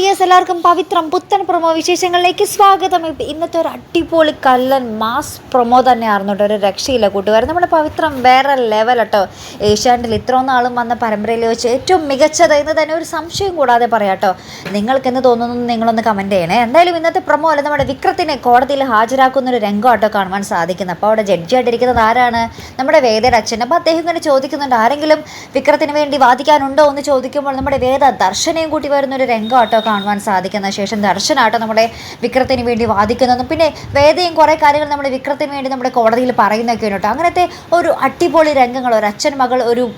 ready എല്ലാവർക്കും പവിത്രം പുത്തൻ promo വിശേഷങ്ങളിലേക്ക് സ്വാഗതം. ഇന്നത്തെ ഒരു അടിപൊളി കല്ലൻ മാസ് പ്രൊമോ തന്നെയായിരുന്നു കേട്ടോ. ഒരു രക്ഷയില്ല കൂട്ടുകാർ നമ്മുടെ പവിത്രം വേറെ ലെവൽ കേട്ടോ ഏഷ്യാനെറ്റിൽ ഇത്രയും നാളും വന്ന പരമ്പരയിൽ വെച്ച് ഏറ്റവും മികച്ചത് എന്ന് തന്നെ ഒരു സംശയം കൂടാതെ പറയാം കേട്ടോ നിങ്ങൾക്ക് എന്ന് തോന്നുന്നു നിങ്ങളൊന്ന് കമന്റ് ചെയ്യണേ. എന്തായാലും ഇന്നത്തെ പ്രൊമോ അല്ല നമ്മുടെ വിക്രത്തിനെ കോടതിയിൽ ഹാജരാക്കുന്ന ഒരു രംഗം കേട്ടോ കാണുവാൻ സാധിക്കുന്നത് അപ്പോൾ അവിടെ ജഡ്ജിയായിട്ടിരിക്കുന്നത് ആരാണ്? നമ്മുടെ വേദയുടെ അച്ഛൻ. അപ്പോൾ അദ്ദേഹം ഇങ്ങനെ ചോദിക്കുന്നുണ്ട് ആരെങ്കിലും വിക്രത്തിന് വേണ്ടി വാദിക്കാനുണ്ടോ? എന്ന് ചോദിക്കുമ്പോൾ നമ്മുടെ വേദ ദർശനയും കൂട്ടി വരുന്ന ഒരു രംഗം കേട്ടോ കാണുവാൻ സാധിക്കുന്ന ശേഷം ദർശനാട്ടോ നമ്മുടെ വിക്രത്തിന് വേണ്ടി വാദിക്കുന്നതും. പിന്നെ വേദയും കുറേ കാര്യങ്ങൾ നമ്മുടെ വിക്രത്തിന് വേണ്ടി നമ്മുടെ കോടതിയിൽ പറയുന്നൊക്കെയാണ് കേട്ടോ. അങ്ങനത്തെ ഒരു അടിപൊളി രംഗങ്ങൾ ഒരു അച്ഛൻ മകൾ ഒരു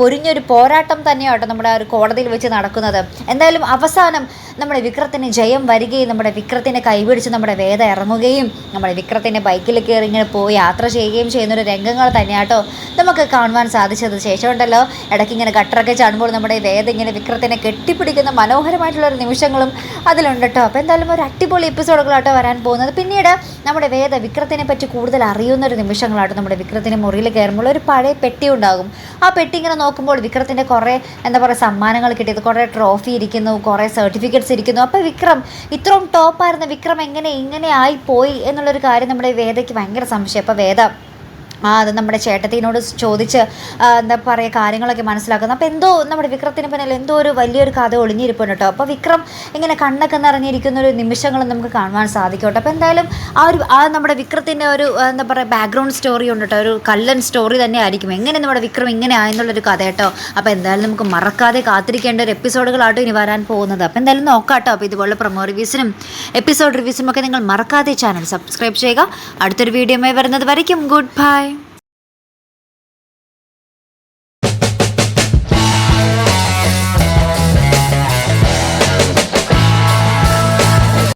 പൊരിഞ്ഞൊരു പോരാട്ടം തന്നെയാട്ടോ നമ്മുടെ ആ ഒരു കോടതിയിൽ വെച്ച് നടക്കുന്നത്. എന്തായാലും അവസാനം നമ്മുടെ വിക്രത്തിന് ജയം വരികയും നമ്മുടെ വിക്രത്തിനെ കൈപിടിച്ച് നമ്മുടെ വേദ ഇറങ്ങുകയും നമ്മുടെ വിക്രത്തിന്റെ ബൈക്കിൽ കയറി ഇങ്ങനെ പോയി യാത്ര ചെയ്യുകയും ചെയ്യുന്ന ഒരു രംഗങ്ങൾ തന്നെയാട്ടോ നമുക്ക് കാണുവാൻ സാധിച്ചത്. ശേഷമുണ്ടല്ലോ ഇടയ്ക്ക് ഇങ്ങനെ ഗട്ടറൊക്കെ ചാടുമ്പോൾ നമ്മുടെ വേദ ഇങ്ങനെ വിക്രത്തിനെ കെട്ടിപ്പിടിക്കുന്ന മനോഹരമായിട്ടുള്ള ഒരു നിമിഷങ്ങളും അതിലുണ്ട് കേട്ടോ അപ്പോൾ എന്തായാലും ഒരു അടിപൊളി എപ്പിസോഡുകളാട്ടോ വരാൻ പോകുന്നത്. പിന്നീട് നമ്മുടെ വേദ വിക്രത്തിനെ പറ്റി കൂടുതൽ അറിയുന്ന ഒരു നിമിഷങ്ങളാട്ടോ നമ്മുടെ വിക്രത്തിന്റെ മുറിയിൽ കയറുമ്പോൾ ഒരു പഴയ പെട്ടി ഉണ്ടാകും. ആ പെട്ടി ഇങ്ങനെ നോക്കുമ്പോൾ വിക്രത്തിന്റെ കുറേ എന്താ പറയുക സമ്മാനങ്ങൾ കിട്ടിയത് കുറേ ട്രോഫി ഇരിക്കുന്നു കുറേ സർട്ടിഫിക്കറ്റ്സ് ഇരിക്കുന്നു. അപ്പോൾ വിക്രം ഇത്രയും ടോപ്പായിരുന്ന വിക്രം എങ്ങനെ ഇങ്ങനെ ആയി ആയിപ്പോയി എന്നുള്ളൊരു കാര്യം നമ്മുടെ വേദയ്ക്ക് ഭയങ്കര സംശയം. അപ്പോൾ വേദ ആ അത് നമ്മുടെ ചേട്ടത്തിനോട് ചോദിച്ച് എന്താ പറയുക കാര്യങ്ങളൊക്കെ മനസ്സിലാക്കുന്നത് അപ്പോൾ എന്തോ നമ്മുടെ വിക്രത്തിന് പിന്നിൽ എന്തോ ഒരു വലിയൊരു കഥ ഒളിഞ്ഞിരിപ്പുണ്ട് കേട്ടോ. അപ്പോൾ വിക്രം ഇങ്ങനെ കണ്ണൊക്കെ നിറഞ്ഞിരിക്കുന്ന ഒരു നിമിഷങ്ങൾ നമുക്ക് കാണുവാൻ സാധിക്കും കേട്ടോ അപ്പോൾ എന്തായാലും ആ ഒരു ആ നമ്മുടെ വിക്രത്തിന്റെ ഒരു എന്താ പറയുക ബാക്ക്ഗ്രൗണ്ട് സ്റ്റോറി ഉണ്ട് കേട്ടോ. ഒരു കല്ലൻ സ്റ്റോറി തന്നെ ആയിരിക്കും. എങ്ങനെ നമ്മുടെ വിക്രം ഇങ്ങനെ ആയെന്നുള്ളൊരു കഥ കേട്ടോ. അപ്പോൾ എന്തായാലും നമുക്ക് മറക്കാതെ കാത്തിരിക്കേണ്ട ഒരു എപ്പിസോഡുകളാട്ടോ ഇനി വരാൻ പോകുന്നത്. അപ്പോൾ എന്തായാലും നോക്കാം കേട്ടോ. അപ്പോൾ ഇതുപോലെ പ്രൊമോ റിവ്യൂസിനും എപ്പിസോഡ് റിവ്യൂസിനും ഒക്കെ നിങ്ങൾ മറക്കാതെ ചാനൽ സബ്സ്ക്രൈബ് ചെയ്യുക. അടുത്തൊരു വീഡിയോയുമായി വരുന്നത് വരയ്ക്കും. Good bye